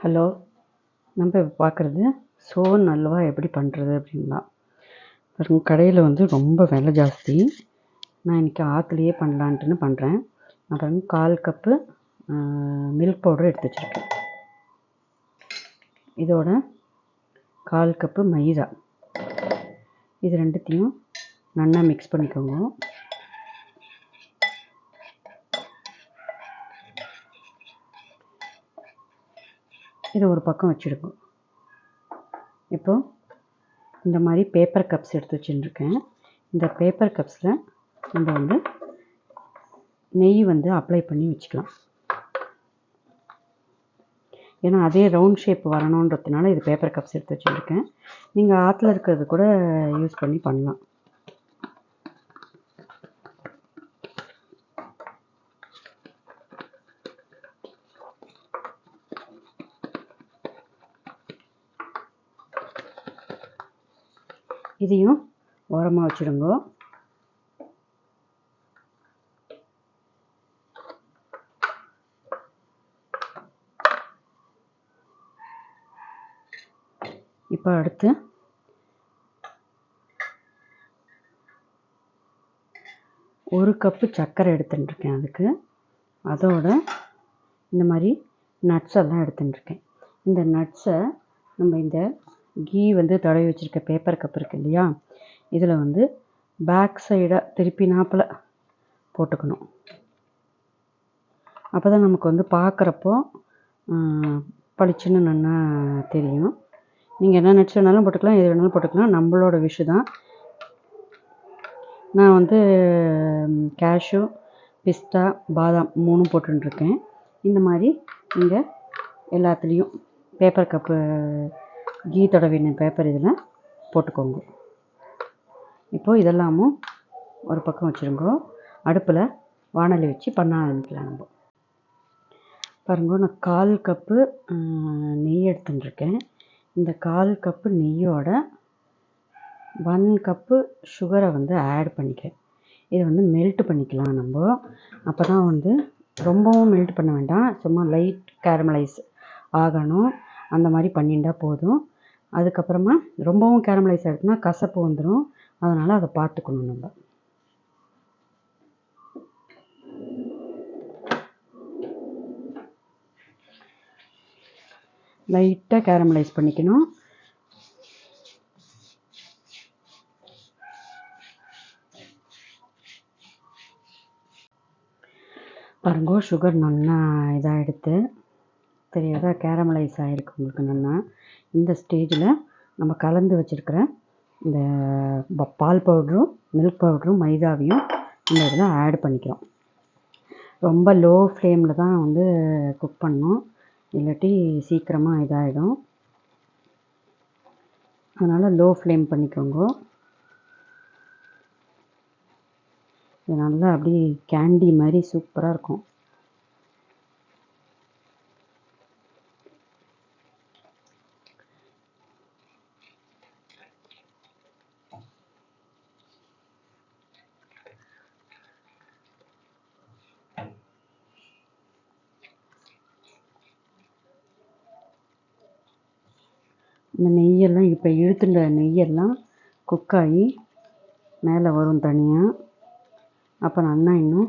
Hello நம்ம இப்போ பார்க்குறது சோன் அல்வா எப்படி பண்ணுறது அப்படின்னா பாருங்க கடையில் வந்து ரொம்ப விலை ஜாஸ்தி. நான் இன்றைக்கி ஆற்றுலையே பண்ணலான்ட்டுன்னு பண்ணுறேன் அப்புறம் கால் கப்பு மில்க் பவுடர் எடுத்து வச்சுருக்கேன். இதோட கால் கப்பு மைதா. இது ரெண்டுத்தையும் நல்லா மிக்ஸ் பண்ணிக்கோங்க. இதை ஒரு பக்கம் வச்சுருக்கோம். இப்போ இந்த மாதிரி பேப்பர் கப்ஸ் எடுத்து வச்சுருக்கேன். இந்த பேப்பர் கப்ஸில் நம்ம வந்து நெய் வந்து அப்ளை பண்ணி வச்சுக்கலாம். ஏன்னா அதே ரவுண்ட் ஷேப் வரணுன்றதுனால இது பேப்பர் கப்ஸ் எடுத்து வச்சுருக்கேன். நீங்கள் ஆற்றுல இருக்கிறது கூட யூஸ் பண்ணி பண்ணலாம். இதையும் ஓரமாக வச்சுடுங்க. இப்போ அடுத்து ஒரு கப்பு சர்க்கரை எடுத்துட்டுருக்கேன் அதுக்கு. அதோட இந்த மாதிரி நட்ஸ் எல்லாம் எடுத்துட்டுருக்கேன். இந்த நட்ஸை நம்ம இந்த கீ வந்து தடவி வச்சுருக்க பேப்பர் கப் இருக்கு இல்லையா? இதில் வந்து பேக் சைடாக திருப்பி நாப்பில் போட்டுக்கணும். அப்போ தான் நமக்கு வந்து பார்க்குறப்போ பளிச்சுன்னு நல்லா தெரியும். நீங்கள் என்ன நட்ஸ் வேணாலும் போட்டுக்கலாம் எது வேணாலும் போட்டுக்கலாம். நம்மளோட விஷு தான். நான் வந்து கேஷ்யூ பிஸ்தா பாதாம் மூணும் போட்டுருக்கேன் இந்த மாதிரி நீங்கள் எல்லாத்துலேயும் பேப்பர் கப்பு கீ தடவின பேப்பர் இதில் போட்டுக்கோங்க. இப்போது இதெல்லாமும் ஒரு பக்கம் வச்சுருங்கோ. அடுப்பில் வானலி வச்சு பண்ண ஆரம்பிக்கலாம் நம்ம. பாருங்க நான் கால் கப்பு நெய் எடுத்துட்டுருக்கேன். இந்த கால் கப்பு நெய்யோட ஒன் கப்பு சுகரை வந்து ஆட் பண்ணிக்கிறேன். இதை வந்து மெல்ட் பண்ணிக்கலாம் நம்ம. அப்போ தான் வந்து ரொம்பவும் மெல்ட் பண்ண வேண்டாம். சும்மா லைட் கேரமலைஸ் ஆகணும். அந்த மாதிரி பண்ணிட்டா போதும். அதுக்கப்புறமா ரொம்பவும் கேரமலைஸ் ஆகிடுச்சுன்னா கசப்பு வந்துடும் அதனால் அதை பார்த்துக்கணும் நம்ம. லைட்டாக கேரமலைஸ் பண்ணிக்கணும். பாருங்க சுகர் நல்லா இதாக எடுத்து தெரியாதா? கேரமலைஸ் ஆகிருக்கு உங்களுக்கு நல்லா இந்த ஸ்டேஜில் நம்ம கலந்து வச்சுருக்கிற இந்த பால் பவுட்ரும் மில்க் பவுட்ரும் மைதாவையும் இந்த இதில் ஆட் பண்ணிக்கிறோம். ரொம்ப லோ ஃப்ளேமில் தான் வந்து குக் பண்ணணும் இல்லாட்டி சீக்கிரமாக இதாகிடும் அதனால் லோ ஃப்ளேம் பண்ணிக்கோங்க. இது நல்லா அப்படியே கேண்டி மாதிரி சூப்பராக இருக்கும். இந்த நெய்யெல்லாம் இப்போ இழுத்துட்ட நெய்யெல்லாம் குக்காகி மேலே வரும் தனியாக அப்போ நல்லா இன்னும்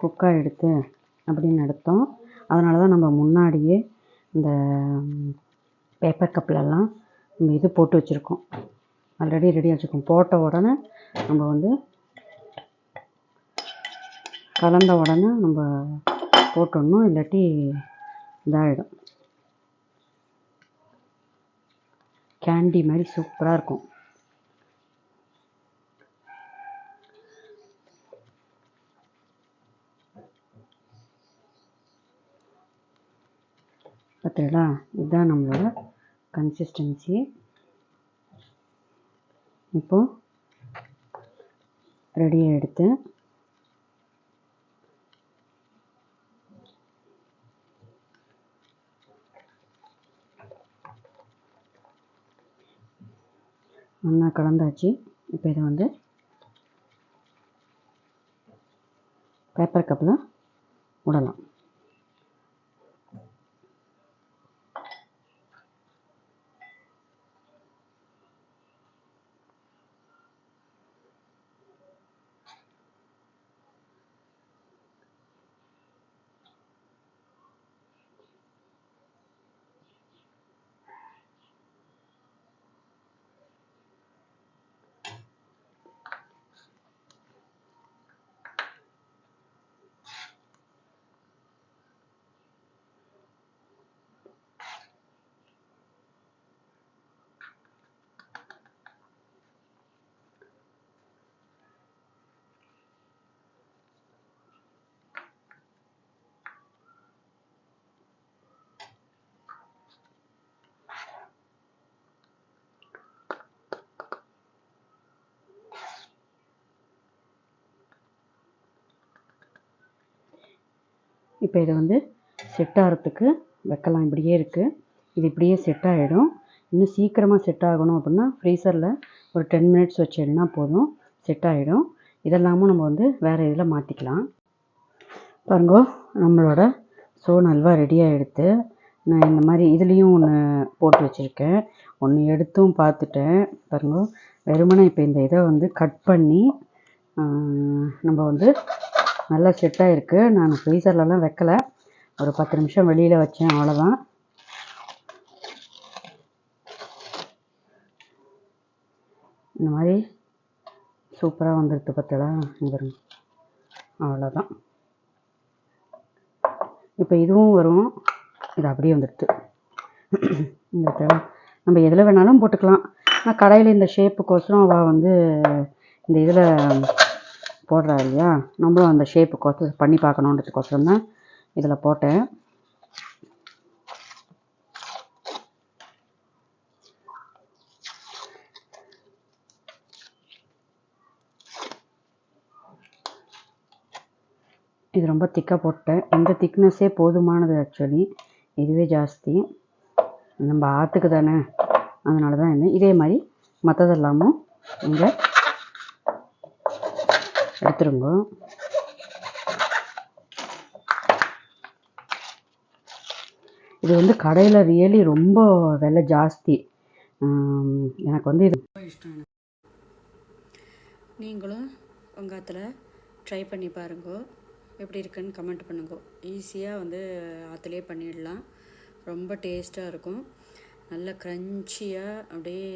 குக்காக எடுத்து அப்படின்னு எடுத்தோம் அதனால தான் நம்ம முன்னாடியே இந்த பேப்பர் கப்லெல்லாம் நம்ம இது போட்டு வச்சுருக்கோம். ஆல்ரெடி ரெடி வச்சுருக்கோம். போட்ட உடனே நம்ம வந்து கலந்த உடனே நம்ம போட்டுடணும் இல்லாட்டி இதாகிடும் கேண்டி மாதிரி சூப்பராக இருக்கும். பார்த்தீங்களா இதுதான் நம்மளோட கன்சிஸ்டன்சி இப்போது ரெடியாக எடுத்து நல்லா கலந்தாச்சு. இப்போ இதை வந்து பேப்பர் கப்பில் விடலாம் இப்போ இதை வந்து செட் ஆகிறதுக்கு வைக்கலாம். இப்படியே இருக்குது இது இப்படியே செட் ஆகிடும் இன்னும் சீக்கிரமாக செட் ஆகணும் அப்படின்னா ஃப்ரீசரில் ஒரு டென் மினிட்ஸ் வச்சிடனா போதும். செட் ஆகிடும் இதெல்லாமும் நம்ம வந்து வேறு இதில் மாற்றிக்கலாம் பாருங்கோ நம்மளோட சோன் அல்வா ரெடியாக எடுத்து நான் இந்த மாதிரி இதுலேயும் ஒன்று போட்டு வச்சுருக்கேன். ஒன்று எடுத்தும் பார்த்துட்டேன். பாருங்க வெறுமனே இப்போ இந்த இதை வந்து கட் பண்ணி நம்ம வந்து நல்லா செட்டாக இருக்குது நான் ஃப்ரீசர்லலாம் வைக்கல. ஒரு பத்து நிமிஷம் வெளியில் வச்சேன் அவ்வளோதான் இந்த மாதிரி சூப்பராக வந்துடுது பார்த்தடா வந்துடும் அவ்வளோதான் இப்போ இதுவும் வரும். இது அப்படியே வந்துடுது இந்த நம்ம எதில் வேணாலும் போட்டுக்கலாம். ஆனால் கடையில் இந்த ஷேப்புக்கோசரம் அவள் வந்து இந்த இதில் போடுறா இல்லையா? நம்மளும் அந்த ஷேப்புக்கு பண்ணி பார்க்கணுன்றதுக்கோசரம் தான் இதில் போட்டேன். இது ரொம்ப திக்காக போட்டேன். இந்த திக்னஸ்ஸே போதுமானது ஆக்சுவலி இதுவே ஜாஸ்தி. நம்ம ஆற்றுக்கு தானே. அதனால தான் என்ன. இதே மாதிரி மற்றதெல்லாமும் இங்கே எடுத்துருங்க. இது வந்து கடையில் ரியலி ரொம்ப விலை ஜாஸ்தி. எனக்கு வந்து இது ரொம்ப இஷ்டம் எனக்கு. நீங்களும் உங்காத்தில் ட்ரை பண்ணி பாருங்க. எப்படி இருக்குன்னு கமெண்ட் பண்ணுங்க. ஈஸியாக வந்து ஆற்றுலேயே பண்ணிடலாம். ரொம்ப டேஸ்ட்டாக இருக்கும். நல்ல க்ரன்ச்சியாக அப்படியே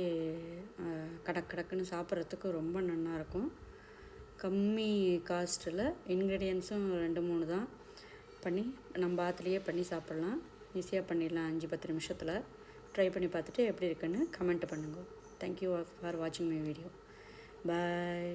அஹ், கடக் கடக்குன்னு சாப்பிட்றதுக்கு ரொம்ப நல்லாயிருக்கும் இருக்கும். கம்மி காஸ்ட்டில் இன்க்ரீடியன்ஸும் ரெண்டு மூணு தான். பண்ணி நம்ம ஆற்றுலேயே பண்ணி சாப்பிட்லாம். ஈஸியாக பண்ணிடலாம் அஞ்சு பத்து நிமிஷத்தில். ட்ரை பண்ணி பார்த்துட்டு எப்படி இருக்குன்னு கமெண்ட் பண்ணுங்க. தேங்க்யூ ஃபார் வாட்சிங் மை வீடியோ பாய்